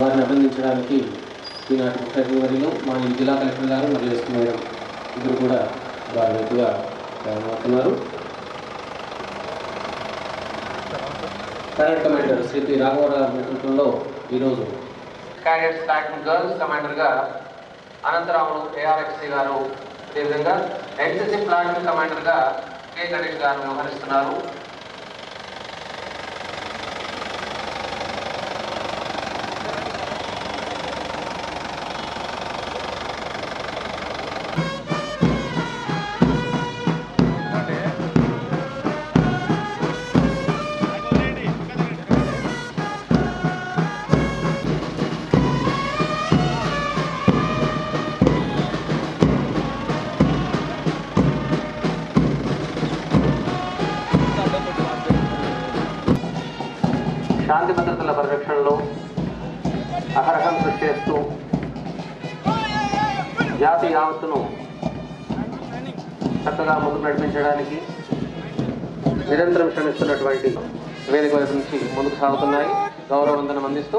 వారిని అభినందించడానికి ఈనాటి ముఖ్య మా ఈ జిల్లా కలెక్టర్ గారు మరియు ఎస్పీ మేడం ఇద్దరు కూడా వారి వైపుగా అవుతున్నారు కరెంట్ కమాండర్ శ్రీ పి రాఘవరావు నేతృత్వంలో ఈరోజు క్యాడెట్స్ ప్లాటూన్ గర్ల్స్ కమాండర్గా అనంతరాములు ఏఆర్ఎక్సీ గారు అదేవిధంగా ఎన్సీసీ ప్లాటూన్ కమాండర్గా కే గణేష్ గారు వ్యవహరిస్తున్నారు. శాంతి భద్రతల పరిరక్షణలో అహరహం కృషి చేస్తూ జాతి యావత్తును చక్కగా ముందుకు నడిపించడానికి నిరంతరం శ్రమిస్తున్నటువంటి వేదిక వైపు నుంచి ముందుకు సాగుతున్నాయి. గౌరవవందనం అందిస్తూ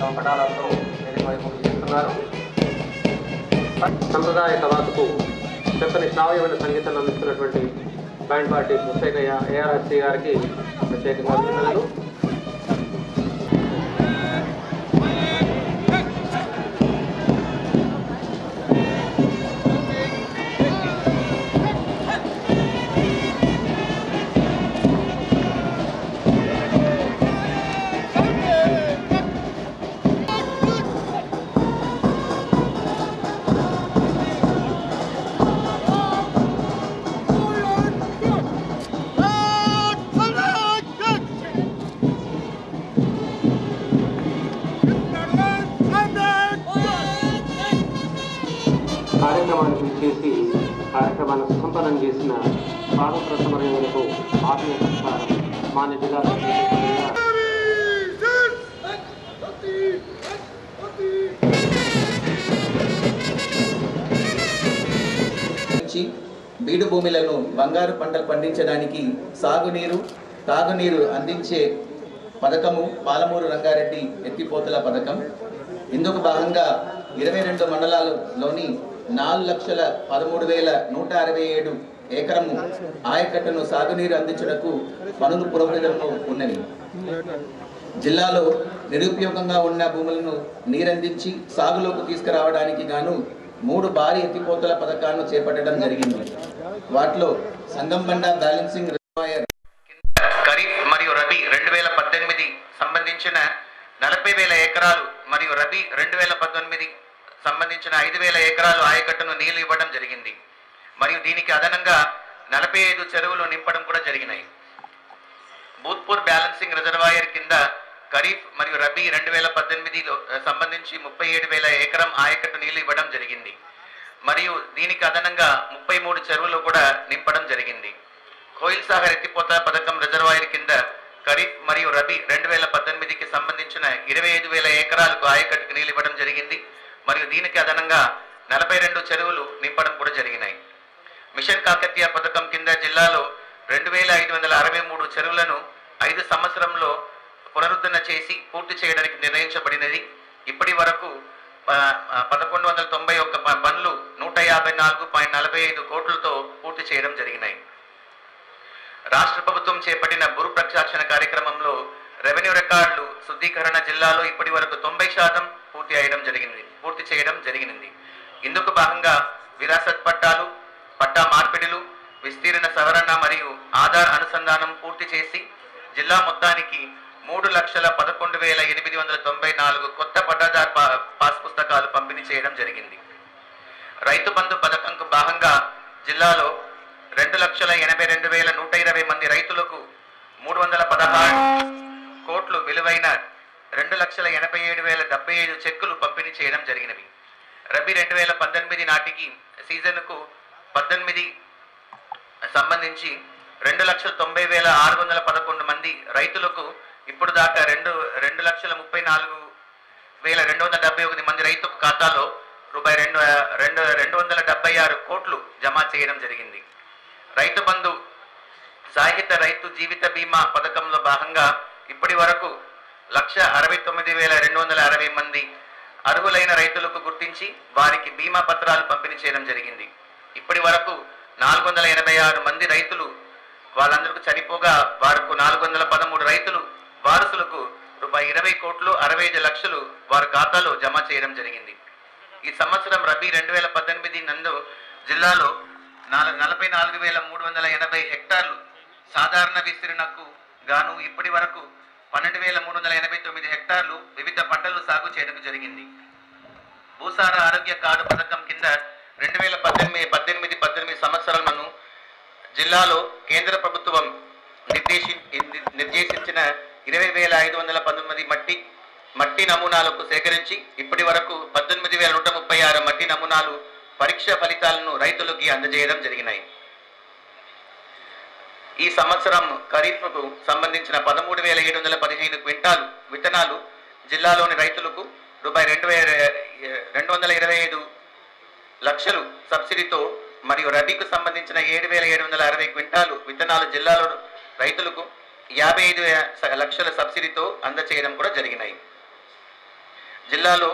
సంపటాలతో వైపు చేస్తున్నారు సంప్రదాయ కళాకు చక్కని శ్రావ్యమైన సంగీతాన్ని అందిస్తున్నటువంటి బ్యాండ్ పార్టీ ముస్తైనయ్య ఏఆర్ఎస్సీ గారికి ప్రత్యేకంగా బంగారు పంటలు పండించడానికి సాగునీరు తాగునీరు అందించే పథకము పాలమూరు రంగారెడ్డి ఎత్తిపోతల పథకం. ఇందుకు భాగంగా ఇరవై రెండు మండలాలలోని నాలుగు లక్షల పదమూడు వేల నూట అరవై ఏడు ఏకరము ఆయకట్టును సాగునీరు అందించడకు పనులు పురోగతిలో ఉన్నవి. జిల్లాలో నిరుపయోగంగా ఉన్న భూములను నీరందించి సాగులోకి తీసుకురావడానికి గాను మూడు భారీ ఎత్తిపోతల పథకాలను చేపట్టడం జరిగింది. వాటిలో సంగంబండ బ్యాలెన్సింగ్ రిజర్వాయర్. ఖరీఫ్ మరియు రబీ రెండు వేల పద్దెనిమిది సంబంధించిన నలభై వేల ఎకరాలు మరియు రబీ రెండు వేల పద్దెనిమిది సంబంధించిన ఐదు వేల ఎకరాలు ఆయకట్టును నీళ్ళు ఇవ్వడం జరిగింది. మరియు దీనికి అదనంగా నలభై ఐదు చెరువులు నింపడం కూడా జరిగినాయి. భూత్పూర్ బ్యాలెన్సింగ్ రిజర్వాయర్ కింద ఖరీఫ్ మరియు రబీ రెండు వేల పద్దెనిమిదిలో సంబంధించి ముప్పై ఏడు వేల ఎకరం ఆయకట్టు నీళ్ళు ఇవ్వడం జరిగింది. మరియు దీనికి అదనంగా ముప్పై మూడు చెరువులు కూడా నింపడం జరిగింది. కోయిల్ సాగర్ ఎత్తిపోత పథకం రిజర్వాయర్ కింద ఖరీఫ్ మరియు రబీ రెండు వేల పద్దెనిమిదికి సంబంధించిన ఇరవై ఐదు వేల ఎకరాలకు ఆయకట్టుకు నీళ్ళు ఇవ్వడం జరిగింది. మరియు దీనికి అదనంగా నలభై రెండు చెరువులు నింపడం కూడా జరిగినాయి. మిషన్ కాకతీయ పథకం కింద జిల్లాలో రెండు వేల ఐదు వందల అరవై మూడు చెరువులను ఐదు సంవత్సరంలో పునరుద్ధరణ చేసి పూర్తి చేయడానికి నిర్ణయించబడినది. ఇప్పటి వరకు పదకొండు వందల తొంభై ఒక్క పనులు నూట యాభై నాలుగు పాయింట్ నలభై ఐదు కోట్లతో పూర్తి చేయడం జరిగినాయి. రాష్ట్ర ప్రభుత్వం చేపట్టిన భూ ప్రక్షాళన కార్యక్రమంలో రెవెన్యూ రికార్డులు శుద్ధీకరణ జిల్లాలో ఇప్పటి వరకు తొంభై శాతం పూర్తి అయ్యడం జరిగింది పూర్తి చేయడం జరిగింది ఇందుకు భాగంగా విరాసత్ పట్టాలు పట్టా మార్పిడిలు విస్తీర్ణ సవరణ మరియు ఆధార్ అనుసంధానం పూర్తి చేసి జిల్లా మొత్తానికి మూడు లక్షల పదకొండు వేల ఎనిమిది వందల తొంభై నాలుగు కొత్త పట్టాదార్ పా- పాస్ పుస్తకాలు పంపిణీ చేయడం జరిగింది. రైతు బంధు పథకంకు భాగంగా జిల్లాలో రెండు లక్షల ఎనభై రెండు వేల నూట ఇరవై మంది రైతులకు మూడు వందల పదహారు కోట్లు విలువైన రెండు లక్షల ఎనభై ఏడు వేల డెబ్బై ఐదు చెక్కులు పంపిణీ చేయడం జరిగినవి. రబీ రెండు వేల పద్దెనిమిది నాటికి సీజన్కు పద్దెనిమిది సంబంధించి రెండు లక్షల తొంభై వేల ఆరు వందల పదకొండు మంది రైతులకు ఇప్పుడు దాకా రెండు రెండు లక్షల ముప్పై నాలుగు వేల రెండు వందల డెబ్బై ఒకటి మంది రైతు ఖాతాలో రూపాయి రెండు రెండు రెండు వందల డెబ్బై ఆరు కోట్లు జమ చేయడం జరిగింది. రైతు బంధు సాహిత్య రైతు జీవిత బీమా పథకంలో భాగంగా ఇప్పటి వరకు లక్ష అరవై తొమ్మిది వేల రెండు వందల అరవై మంది అర్హులైన రైతులకు గుర్తించి వారికి బీమా పత్రాలు పంపిణీ చేయడం జరిగింది. ఇప్పటి వరకు నాలుగు వందల ఎనభై ఆరు మంది రైతులు వాళ్ళందరికీ చనిపోగా వారికి నాలుగు వందల పదమూడు రైతులు వారసులకు రూపాయి ఇరవై కోట్లు అరవై ఐదు లక్షలు వారి ఖాతాలో జమ చేయడం జరిగింది. ఈ సంవత్సరం రబీ రెండు వేల పద్దెనిమిది నందు జిల్లాలో నాలుగు నలభై నాలుగు వేల మూడు వందల ఎనభై హెక్టార్లు సాధారణ విస్తీర్ణకు గాను ఇప్పటి వరకు పన్నెండు వేల మూడు వందల ఎనభై తొమ్మిది హెక్టార్లు వివిధ పంటలు సాగు చేయడం జరిగింది. భూసార ఆరోగ్య కార్డు పథకం కింద రెండు వేల పద్దెనిమిది పద్దెనిమిది పద్దెనిమిది సంవత్సరాలను జిల్లాలో కేంద్ర ప్రభుత్వం నిర్దేశి నిర్దేశించిన ఇరవై వేల ఐదు వందల పంతొమ్మిది మట్టి మట్టి నమూనాలకు సేకరించి ఇప్పటి వరకు పద్దెనిమిది వేల నూట ముప్పై ఆరు మట్టి నమూనాలు పరీక్ష ఫలితాలను రైతులకి అందజేయడం జరిగినాయి. ఈ సంవత్సరం ఖరీఫ్కు సంబంధించిన పదమూడు వేల ఏడు వందల పదిహేను క్వింటాలు విత్తనాలు జిల్లాలోని రైతులకు రూపాయి రెండు వేల రెండు వందల ఇరవై ఐదు లక్షలు సబ్సిడీతో మరియు రబీకు సంబంధించిన ఏడు వేల ఏడు వందల అరవై క్వింటాలు విత్తనాలు జిల్లాలో రైతులకు యాభై ఐదు లక్షల సబ్సిడీతో అందచేయడం కూడా జరిగినాయి. జిల్లాలో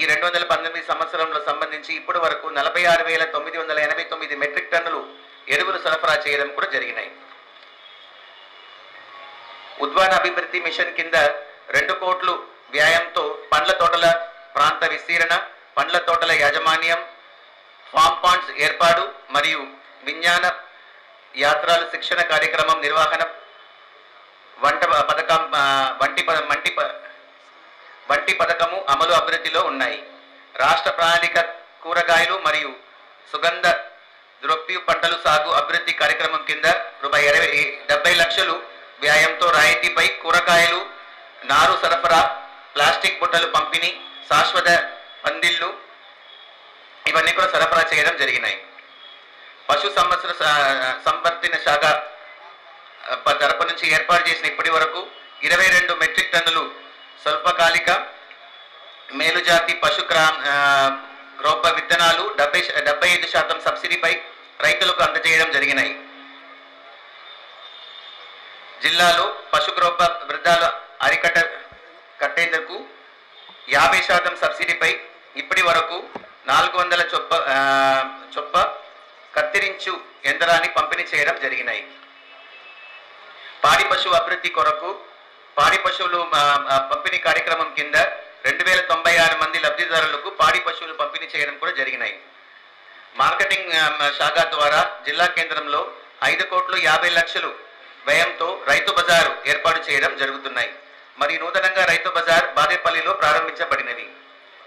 ఈ రెండు వందల పంతొమ్మిది సంవత్సరంలో సంబంధించి ఇప్పటి వరకు నలభై ఆరు వేల తొమ్మిది వందల ఎనభై తొమ్మిది మెట్రిక్ టన్నులు ఎరువులు సరఫరా చేయడం కూడా జరిగినాయి. ఉద్వాన అభివృద్ధి మిషన్ కింద రెండు కోట్లు వ్యాయంతో పండ్ల తోటల ప్రాంత విస్తీరణ పండ్ల తోటల యాజమాన్యం ఫామ్ పాండ్స్ ఏర్పాటు మరియు విజ్ఞాన యాత్రలు శిక్షణ కార్యక్రమం నిర్వహణ వంట పథకం వంటి మంటి ప- వంటి పథకము అమలు అభివృద్ధిలో ఉన్నాయి. రాష్ట్ర ప్రణాళిక కూరగాయలు మరియు సుగంధ ద్రవ్య పంటలు సాగు అభివృద్ధి కార్యక్రమం కింద రూపాయి ఇరవై డెబ్బై లక్షలు వ్యాయంతో రాయితీపై కూరగాయలు నారు సరఫరా ప్లాస్టిక్ బుట్టలు పంపిణీ శాశ్వత పందిళ్ళు ఇవన్నీ కూడా సరఫరా చేయడం జరిగినాయి. పశు సంవత్సర సంవర్తిన శాఖ తరపు నుంచి ఏర్పాటు చేసిన ఇప్పటి వరకు ఇరవై రెండు మెట్రిక్ టన్నులు స్వల్పకాలిక మేలుజాతి పశు క్రా గ్రోప విత్తనాలు డెబ్బై డెబ్బై ఐదు శాతం సబ్సిడీపై రైతులకు అందజేయడం జరిగినాయి. జిల్లాలో పశు గ్రోప వృద్ధాల అరికట్ట కట్టేందుకు యాభై శాతం సబ్సిడీపై ఇప్పటి వరకు నాలుగు వందల చొప్ప ఆ, చొప్ప కత్తిరించు యంత్రాన్ని పంపిణీ చేయడం జరిగినాయి. పాడి పశువు అభివృద్ధి కొరకు పాడి పశువులు పంపిణీ కార్యక్రమం కింద రెండు వేల తొంభై ఆరు మంది లబ్ధిదారులకు పాడి పశువులు పంపిణీ చేయడం కూడా జరిగినాయి. మార్కెటింగ్ శాఖ ద్వారా జిల్లా కేంద్రంలో ఐదు కోట్లు యాభై లక్షలు వ్యయంతో రైతు బజారు ఏర్పాటు చేయడం జరుగుతున్నాయి. మరియు నూతనంగా రైతు బజార్ బాదేపల్లిలో ప్రారంభించబడినది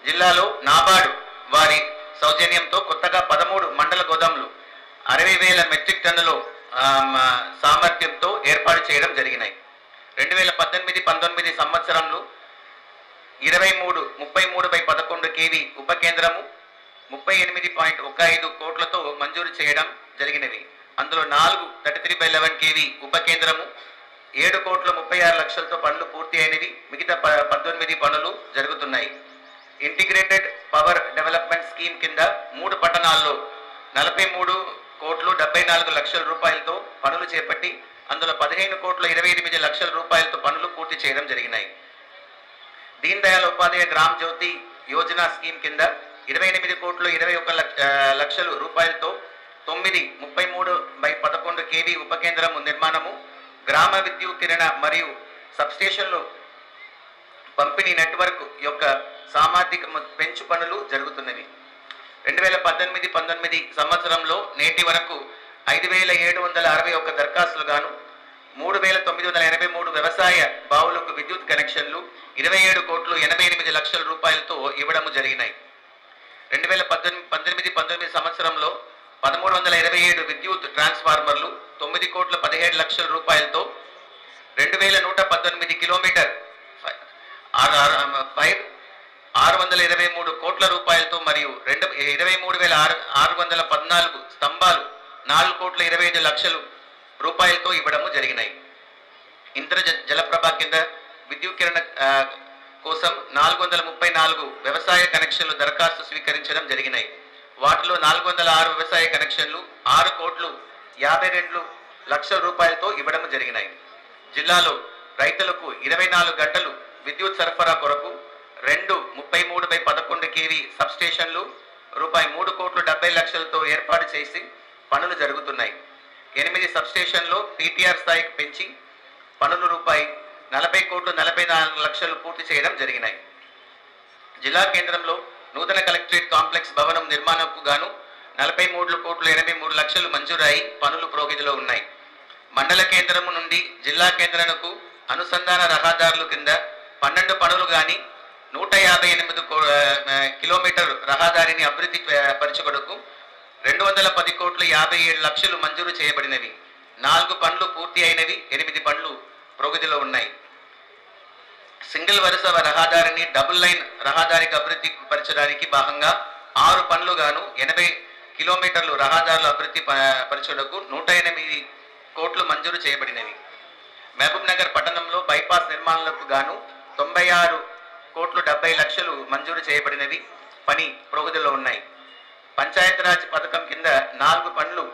జిల్లాలో నాబార్డు వారి సౌజన్యంతో కొత్తగా పదమూడు మండల గోదాములు అరవై వేల మెట్రిక్ టన్నులు సామర్థ్యంతో ఏర్పాటు చేయడం జరిగినాయి. రెండు వేల పద్దెనిమిది పంతొమ్మిది సంవత్సరంలో ఇరవై మూడు ముప్పై మూడు బై పదకొండు కేవీ ఉప కేంద్రము ముప్పై ఎనిమిది పాయింట్ ఒక ఐదు కోట్లతో మంజూరు చేయడం జరిగినవి. అందులో నాలుగు thirty three by eleven KV ఉప కేంద్రము ఏడు కోట్ల ముప్పై ఆరు లక్షలతో పనులు పూర్తి అయినవి. మిగతా ప- పద్దెనిమిది పనులు జరుగుతున్నాయి. ఇంటిగ్రేటెడ్ పవర్ డెవలప్మెంట్ స్కీమ్ కింద మూడు పట్టణాల్లో నలభై మూడు కోట్లు డెబ్బై నాలుగు లక్షల రూపాయలతో పనులు చేపట్టి అందులో పదిహేను కోట్ల ఇరవై ఎనిమిది లక్షల రూపాయలతో పనులు పూర్తి చేయడం జరిగినాయి. దీన్ దయాళ్ ఉపాధ్యాయ గ్రామ్ జ్యోతి యోజన స్కీమ్ కింద ఇరవై ఎనిమిది కోట్లు ఇరవై ఒక లక్ష- లక్షలు రూపాయలతో తొమ్మిది ముప్పై మూడు బై పదకొండు కేవీ ఉప కేంద్రము నిర్మాణము గ్రామ విద్యుత్ కిరణ మరియు సబ్స్టేషన్లు పంపిణీ నెట్వర్క్ యొక్క సామాజిక పెంచు పనులు జరుగుతున్నవి. రెండు వేల పద్దెనిమిది పంతొమ్మిది సంవత్సరంలో నేటి వరకు ఐదు వేల ఏడు వందల అరవై ఒక్క దరఖాస్తులు గాను మూడు వేల తొమ్మిది వందల ఎనభై మూడు వ్యవసాయ బావులకు విద్యుత్ కనెక్షన్లు ఇరవై ఏడు కోట్లు ఎనభై ఎనిమిది లక్షల రూపాయలతో ఇవ్వడము జరిగినాయి. రెండు వేల పద్దెనిమిది పంతొమ్మిది పంతొమ్మిది సంవత్సరంలో పదమూడు వందల ఇరవై ఏడు విద్యుత్ ట్రాన్స్ఫార్మర్లు తొమ్మిది కోట్ల పదిహేడు లక్షల రూపాయలతో రెండు వేల నూట పద్దెనిమిది కిలోమీటర్ ఫై- ఫైవ్ ఆరు వందల ఇరవై మూడు కోట్ల రూపాయలతో మరియు రెండు ఇరవై మూడు వేల ఆరు ఆరు వందల పద్నాలుగు స్తంభాలు నాలుగు కోట్ల ఇరవై ఐదు లక్షలు రూపాయలతో ఇవ్వడము జరిగినాయి. ఇంద్ర జ- జలప్రభ కింద విద్యుత్ కిరణ కోసం నాలుగు వందల ముప్పై నాలుగు వ్యవసాయ కనెక్షన్లు దరఖాస్తు స్వీకరించడం జరిగినాయి. వాటిలో నాలుగు వందల ఆరు వ్యవసాయ కనెక్షన్లు ఆరు కోట్లు యాభై రెండు లక్షల రూపాయలతో ఇవ్వడం జరిగినాయి. జిల్లాలో రైతులకు ఇరవై నాలుగు గంటలు విద్యుత్ సరఫరా కొరకు రెండు ముప్పై మూడు బై పదకొండు కేవీ సబ్స్టేషన్లు రూపాయి మూడు కోట్లు డెబ్బై లక్షలతో ఏర్పాటు చేసి పనులు జరుగుతున్నాయి. ఎనిమిది సబ్స్టేషన్లో పీటీఆర్ స్థాయికి పెంచి పనులు రూపాయి నలభై కోట్లు నలభై నాలుగు లక్షలు పూర్తి చేయడం జరిగినాయి. జిల్లా కేంద్రంలో నూతన కలెక్టరేట్ కాంప్లెక్స్ భవనం నిర్మాణంకు గాను నలభై మూడు కోట్లు ఎనభై మూడు లక్షలు మంజూరై పనులు పురోగతిలో ఉన్నాయి. మండల కేంద్రము నుండి జిల్లా కేంద్రాలకు అనుసంధాన రహదారులు కింద పన్నెండు పనులు కానీ నూట యాభై ఎనిమిది కో- కిలోమీటర్ రహదారిని అభివృద్ధి ప- పరచుకొడుకు రెండు వందల పది కోట్ల యాభై ఏడు లక్షలు మంజూరు చేయబడినవి. నాలుగు పనులు పూర్తి అయినవి ఎనిమిది పనులు ప్రగతిలో ఉన్నాయి. సింగిల్ వరుస రహదారిని డబుల్ లైన్ రహదారికి అభివృద్ధి పరచడానికి భాగంగా ఆరు పనులు గాను ఎనభై కిలోమీటర్లు రహదారులు అభివృద్ధి పరచుటకు నూట ఎనిమిది కోట్లు మంజూరు చేయబడినవి. మహబూబ్ నగర్ పట్టణంలో బైపాస్ నిర్మాణాలకు గాను తొంభై ఆరు కోట్లు డెబ్బై లక్షలు మంజూరు చేయబడినవి పని ప్రగతిలో ఉన్నాయి. పంచాయతీరాజ్ పథకం కింద నాలుగు పనులు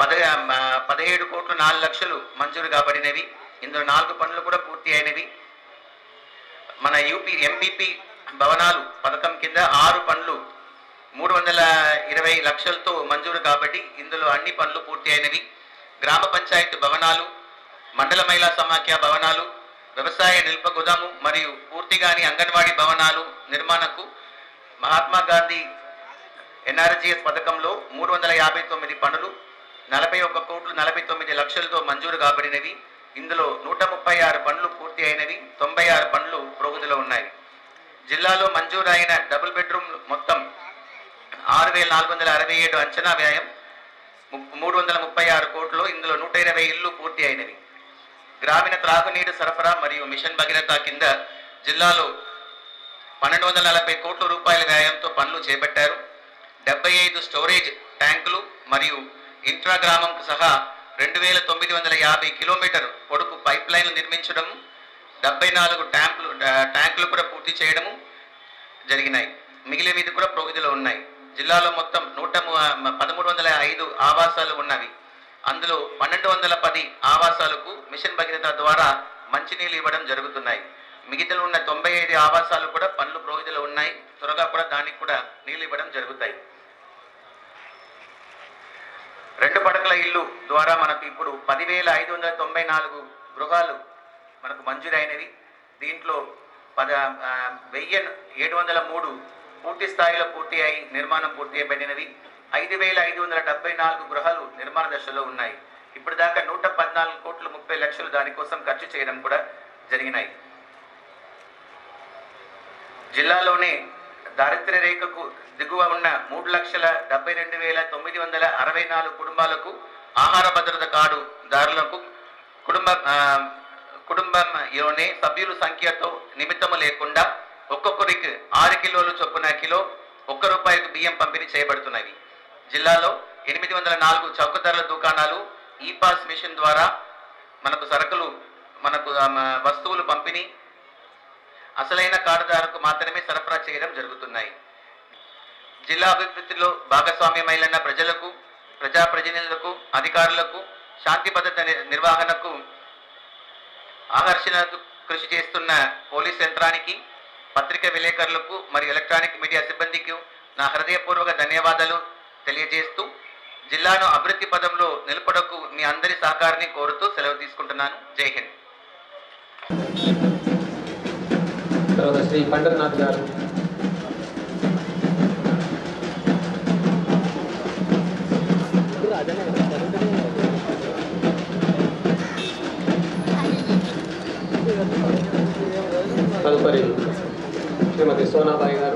పద పదిహేడు కోట్లు నాలుగు లక్షలు మంజూరు కాబడినవి. ఇందులో నాలుగు పనులు కూడా పూర్తి అయినవి. మన యూపీ ఎంపీపీ భవనాలు పథకం కింద ఆరు పనులు మూడు వందల ఇరవై లక్షలతో మంజూరు కాబట్టి ఇందులో అన్ని పనులు పూర్తి అయినవి. గ్రామ పంచాయతీ భవనాలు మండల మహిళా సమాఖ్య భవనాలు వ్యవసాయ నిల్ప గోదాము మరియు పూర్తిగాని అంగన్వాడీ భవనాలు నిర్మాణకు మహాత్మా గాంధీ ఎన్ఆర్జీఎస్ పథకంలో మూడు వందల యాభై తొమ్మిది పనులు నలభై ఒక్క కోట్లు నలభై తొమ్మిది లక్షలతో మంజూరు కాబడినవి. ఇందులో నూట ముప్పై ఆరు పనులు పూర్తి అయినవి తొంభై ఆరు పనులు ప్రగతిలో ఉన్నాయి. జిల్లాలో మంజూరు అయిన డబుల్ బెడ్రూమ్ మొత్తం ఆరు వేల నాలుగు వందల అరవై ఏడు అంచనా వ్యయం మూడు వందల ముప్పై ఆరు కోట్లు ఇందులో నూట ఇరవై ఇళ్ళు పూర్తి అయినవి. గ్రామీణ త్రాగునీరు సరఫరా మరియు మిషన్ భగీరథ కింద జిల్లాలో పన్నెండు వందల నలభై కోట్ల రూపాయల వ్యయంతో పనులు చేపట్టారు. డెబ్బై ఐదు స్టోరేజ్ ట్యాంకులు మరియు ఇంట్రా గ్రామంకు సహా రెండు వేల తొమ్మిది వందల యాభై కిలోమీటర్ పొడుపు పైప్ లైన్లు నిర్మించడం డెబ్బై నాలుగు ట్యాంకులు ట్యాంకులు కూడా పూర్తి చేయడము జరిగినాయి. మిగిలినవి కూడా ప్రగతిలో ఉన్నాయి. జిల్లాలో మొత్తం నూట ము- పదమూడు వందల ఐదు ఆవాసాలు ఉన్నవి. అందులో పన్నెండు వందల పది ఆవాసాలకు మిషన్ భగీరథ ద్వారా మంచినీళ్ళు ఇవ్వడం జరుగుతున్నాయి. మిగతా ఉన్న తొంభై ఐదు ఆవాసాలు కూడా పనులు ప్రగతిలో ఉన్నాయి. త్వరగా కూడా దానికి కూడా నీళ్ళు ఇవ్వడం జరుగుతాయి. రెండు పడకల ఇల్లు ద్వారా మనకు ఇప్పుడు పదివేల ఐదు వందల తొంభై నాలుగు గృహాలు మనకు మంజూరైనవి. దీంట్లో పద వెయ్యి ఏడు వందల మూడు పూర్తి స్థాయిలో పూర్తి అయి నిర్మాణం పూర్తి అయిపోయినవి. ఐదు వేల ఐదు వందల డెబ్బై నాలుగు గృహాలు నిర్మాణ దశలో ఉన్నాయి. ఇప్పుడు దాకా నూట పద్నాలుగు కోట్ల ముప్పై లక్షలు దానికోసం ఖర్చు చేయడం కూడా జరిగినాయి. జిల్లాలోనే దారిద్ర్య రేఖకు దిగువ ఉన్న మూడు లక్షల డెబ్బై రెండు వేల తొమ్మిది వందల అరవై నాలుగు కుటుంబాలకు ఆహార భద్రత కార్డు దారులకు కుటుంబ కుటుంబంలోనే కుటుంబంలోని సభ్యుల సంఖ్యతో నిమిత్తము లేకుండా ఒక్కొక్కరికి ఆరు కిలోలు చొప్పున కిలో ఒక్క రూపాయికి బియ్యం పంపిణీ చేయబడుతున్నవి జిల్లాలో ఎనిమిది వందల నాలుగు చౌక ధరల దుకాణాలు ఈ పాస్ మిషన్ ద్వారా మనకు సరుకులు మనకు వస్తువులు పంపిణీ అసలైన కార్డుదారుకు మాత్రమే సరఫరా చేయడం జరుగుతున్నాయి. జిల్లా అభివృద్ధిలో భాగస్వామ్యమైన ప్రజలకు ప్రజాప్రతినిధులకు అధికారులకు శాంతి భద్రత ని- నిర్వహణకు ఆకర్షణకు కృషి చేస్తున్న పోలీస్ యంత్రానికి పత్రిక విలేకరులకు మరియు ఎలక్ట్రానిక్ మీడియా సిబ్బందికి నా హృదయపూర్వక ధన్యవాదాలు. తెలియజేస్తూ జిల్లాను అభివృద్ధి పదంలో నిలపడకు మీ అందరి సహకారాన్ని కోరుతూ సెలవు తీసుకుంటున్నాను. జై హింద్. తర్వాత శ్రీ పండర్నాథ్ గారు. తదుపరి శ్రీమతి సోనాబాయి గారు.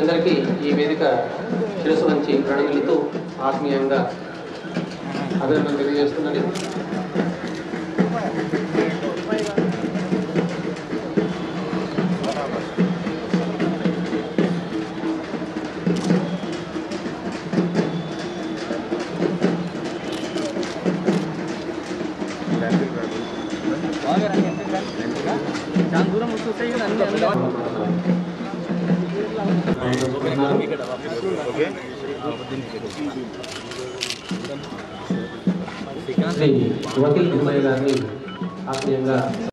అందరికీ ఈ వేదిక శిరస్సు నుంచి ప్రణమిలుతూ ఆత్మీయంగా అభినందన తెలియజేస్తున్నది అన్ని Wakil Bupati Garni, Apriangga